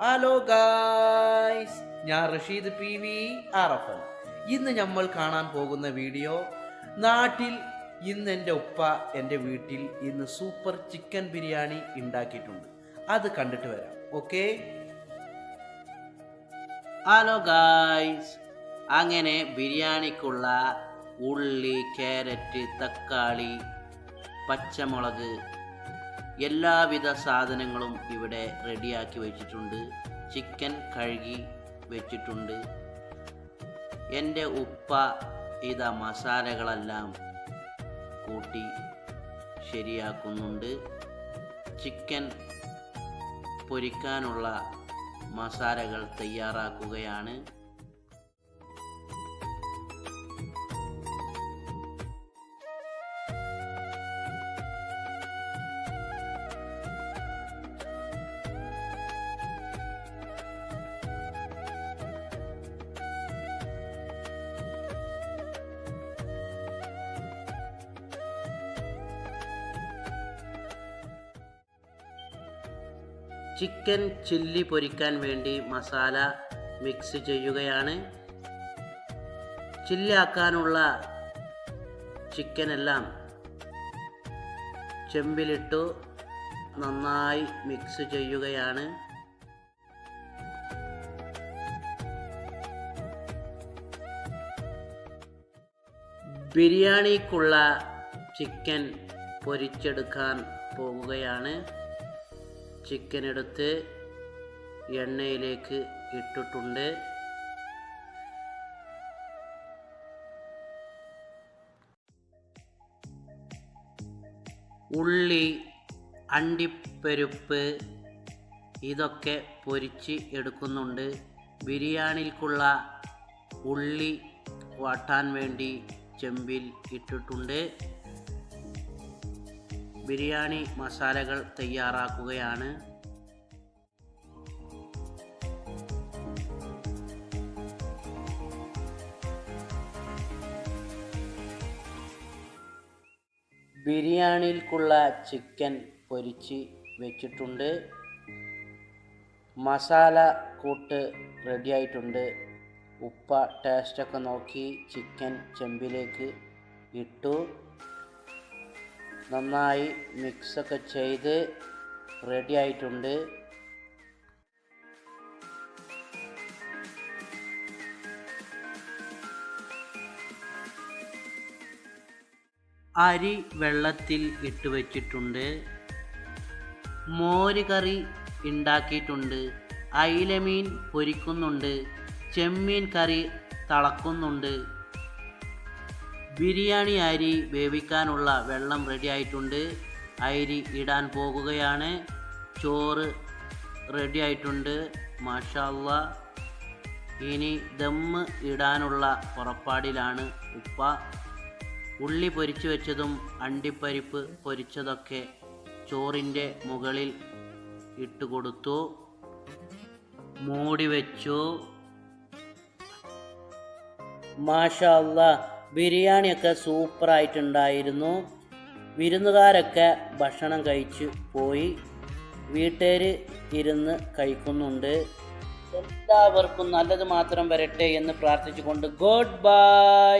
Hello guys ഞാൻ Rasheed P V ആറഫൻ ഇന്ന് നമ്മൾ കാണാൻ പോകുന്ന വീഡിയോ നാട്ടിൽ ഇന്ന് എന്റെ ഉപ്പ എന്റെ വീട്ടിൽ ഇന്ന് സൂപ്പർ ചിക്കൻ ബിരിയാണി ഉണ്ടാക്കിയിട്ടുണ്ട്. അത് കണ്ടിട്ട് വരാം. ഓക്കെ? ഹലോ ഗായ്സ് അങ്ങനെ ബിരിയാണിക്കുള്ള ഉള്ളി ക്യാരറ്റ് തക്കാളി പച്ചമുളക് എല്ലാവിധ സാധനങ്ങളും ഇവിടെ റെഡിയാക്കി വെച്ചിട്ടുണ്ട്. ചിക്കൻ കഴുകി വെച്ചിട്ടുണ്ട്. എന്റെ ഉപ്പ ഇതാ മസാലകളെല്ലാം കൂട്ടി ശരിയാക്കുന്നുണ്ട്. ചിക്കൻ പൊരിക്കാനുള്ള മസാലകൾ തയ്യാറാക്കുകയാണ്. ചിക്കൻ ചില്ലി പൊരിക്കാൻ വേണ്ടി മസാല മിക്സ് ചെയ്യുകയാണ്. ചില്ലാക്കാനുള്ള ചിക്കനെല്ലാം ചെമ്പിലിട്ടു നന്നായി മിക്സ് ചെയ്യുകയാണ്. ബിരിയാണിക്കുള്ള ചിക്കൻ പൊരിച്ചെടുക്കാൻ പോകുകയാണ് ചിക്കൻ എടുത്ത് എണ്ണയിലേക്ക് ഇട്ടിട്ടുണ്ട്. ഉള്ളി അണ്ടിപ്പരുപ്പ് ഇതൊക്കെ പൊരിച്ച് എടുക്കുന്നുണ്ട്. ബിരിയാണിക്കുള്ള ഉള്ളി വാട്ടാൻ വേണ്ടി ചെമ്പിൽ ഇട്ടിട്ടുണ്ട്. ബിരിയാണി മസാലകൾ തയ്യാറാക്കുകയാണ്. ബിരിയാണിക്കുള്ള ചിക്കൻ പൊരിച്ച് വെച്ചിട്ടുണ്ട്. മസാല കൂട്ട് റെഡിയായിട്ടുണ്ട് ഉപ്പ ടേസ്റ്റൊക്കെ നോക്കി ചിക്കൻ ചെമ്പിലേക്ക് ഇട്ടു. നന്നായി മിക്സൊക്കെ ചെയ്ത് റെഡി ആയിട്ടുണ്ട് അരി വെള്ളത്തിൽ ഇട്ട് വെച്ചിട്ടുണ്ട്. മോര് കറി ഉണ്ടാക്കിയിട്ടുണ്ട് അയിലമീൻ പൊരിക്കുന്നുണ്ട്. ചെമ്മീൻ കറി തിളക്കുന്നുണ്ട്. ബിരിയാണി അരി വേവിക്കാനുള്ള വെള്ളം റെഡി ആയിട്ടുണ്ട്. അരി ഇടാൻ പോകുകയാണ്. ചോറ് റെഡി ആയിട്ടുണ്ട്. മാഷാല്ല ഇനി ദമ്മ് ഇടാനുള്ള പുറപ്പാടിലാണ് ഉപ്പ. ഉള്ളി പൊരിച്ചു വെച്ചതും അണ്ടിപ്പരിപ്പ് പൊരിച്ചതൊക്കെ ചോറിന്റെ മുകളിൽ ഇട്ട് കൊടുത്തു. മൂടി വെച്ചു. മാഷല്ല ബിരിയാണിയൊക്കെ സൂപ്പറായിട്ടുണ്ടായിരുന്നു. വിരുന്നുകാരൊക്കെ ഭക്ഷണം കഴിച്ച് പോയി. വീട്ടുകാർ ഇരുന്ന് കഴിക്കുന്നുണ്ട്. എല്ലാവർക്കും നല്ലത് മാത്രം വരട്ടെ എന്ന് പ്രാർത്ഥിച്ചുകൊണ്ട് ഗുഡ് ബൈ.